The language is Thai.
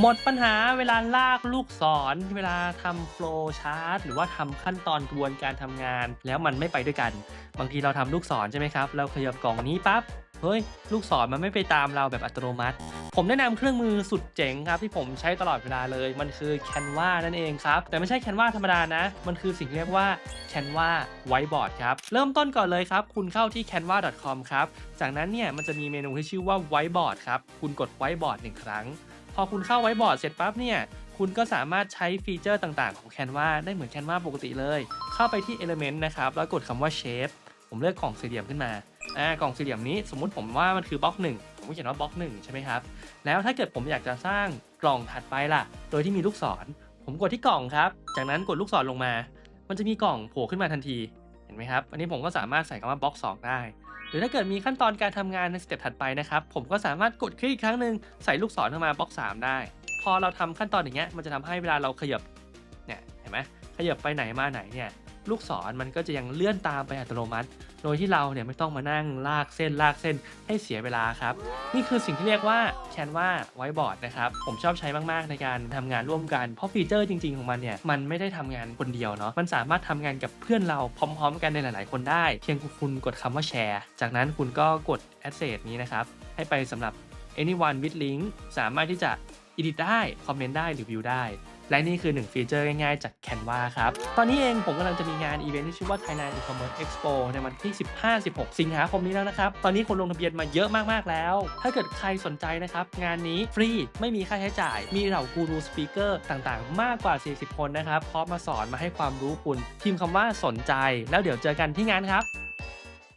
หมดปัญหาเวลาลากลูกศร เวลาทำโฟล์ชาร์ตหรือว่าทำขั้นตอนกระบวนการทำงาน แล้วมันไม่ไปด้วยกัน บางทีเราทำลูกศรใช่ไหมครับเราขยับกล่องนี้ปั๊บเฮ้ยลูกศรมันไม่ไปตามเราแบบอัตโนมัติ ผมแนะนำเครื่องมือสุดเจ๋งครับที่ผมใช้ตลอดเวลาเลย มันคือ Canva นั่นเองครับ แต่ไม่ใช่ Canva ธรรมดานะ มันคือสิ่งที่เรียกว่า Canva Whiteboard ครับ เริ่มต้นก่อนเลยครับ คุณเข้าที่ canva.com ครับ จากนั้นเนี่ยมันจะมีเมนูที่ชื่อว่า Whiteboard ครับ คุณกด Whiteboard หนึ่งครั้ง พอคุณเข้า Whiteboard เสร็จปั๊บเนี่ย คุณก็สามารถใช้ฟีเจอร์ต่างๆของ Canva ได้เหมือน Canva ปกติเลย เข้าไปที่ Element นะครับ แล้วกดคำว่า Shape ผมเลือกกล่องสี่เหลี่ยมขึ้นมา อ่ากล่องสี่เหลี่ยมนี้สมมุติผมว่ามันคือบล็อกหนึ่งผมเขียนว่าบล็อกหนึ่งใช่ไหมครับ แล้วถ้าเกิดผมอยากจะสร้างกล่องถัดไปล่ะ โดยที่มีลูกศร ผมกดที่กล่องครับ จากนั้นกดลูกศรลงมา มันจะมีกล่องโผล่ขึ้นมาทันที เห็นไหมครับ อันนี้ผมก็สามารถใส่คำว่าบล็อก2 ได้ หรือถ้าเกิดมีขั้นตอนการทำงานในสเต็ปถัดไปนะครับ ผมก็สามารถกดคลิกอีกครั้งหนึ่งใส่ลูกศรเข้ามาบล็อก 3 ได้ พอเราทำขั้นตอนอย่างเงี้ยมันจะทำให้เวลาเราขยับเนี่ยเห็นไหมขยับไปไหนมาไหนเนี่ย ลูกศรมันก็จะยังเลื่อนตามไปอัตโนมัติ โดยที่เราเนี่ยไม่ต้องมานั่งลากเส้นลากเส้นให้เสียเวลาครับ นี่คือสิ่งที่เรียกว่า Canva Whiteboard นะครับ ผมชอบใช้มาก ๆ ในการทำงานร่วมกัน เพราะฟีเจอร์จริง ๆ ของมันเนี่ย มันไม่ได้ทำงานคนเดียวเนาะ มันสามารถทำงานกับเพื่อนเราพร้อม ๆ กันในหลาย ๆ คนได้ เพียงคุณกดคำว่าแชร์ จากนั้นคุณก็กด Asset นี้นะครับ ให้ไปสำหรับ anyone with link สามารถที่จะ edit ได้ คอมเมนต์ได้ รีวิวได้ และนี่คือ 1 ฟีเจอร์ง่ายๆ จาก Canva ครับ ตอนนี้เองผมกำลังจะมีงานอีเวนต์ที่ชื่อว่า Thailand E-commerce Expo ในวันที่ 15-16 สิงหาคมนี้แล้วนะครับ ตอนนี้คนลงทะเบียนมาเยอะมากๆแล้ว ถ้าเกิดใครสนใจนะครับ งานนี้ฟรีไม่มีค่าใช้จ่าย มีเหล่ากูรูสปีกเกอร์ต่างๆ มากกว่า 40 คนนะครับพร้อมมาสอนมาให้ความรู้คุณพิมพ์คำว่าสนใจ แล้วเดี๋ยวเจอกันที่งานครับ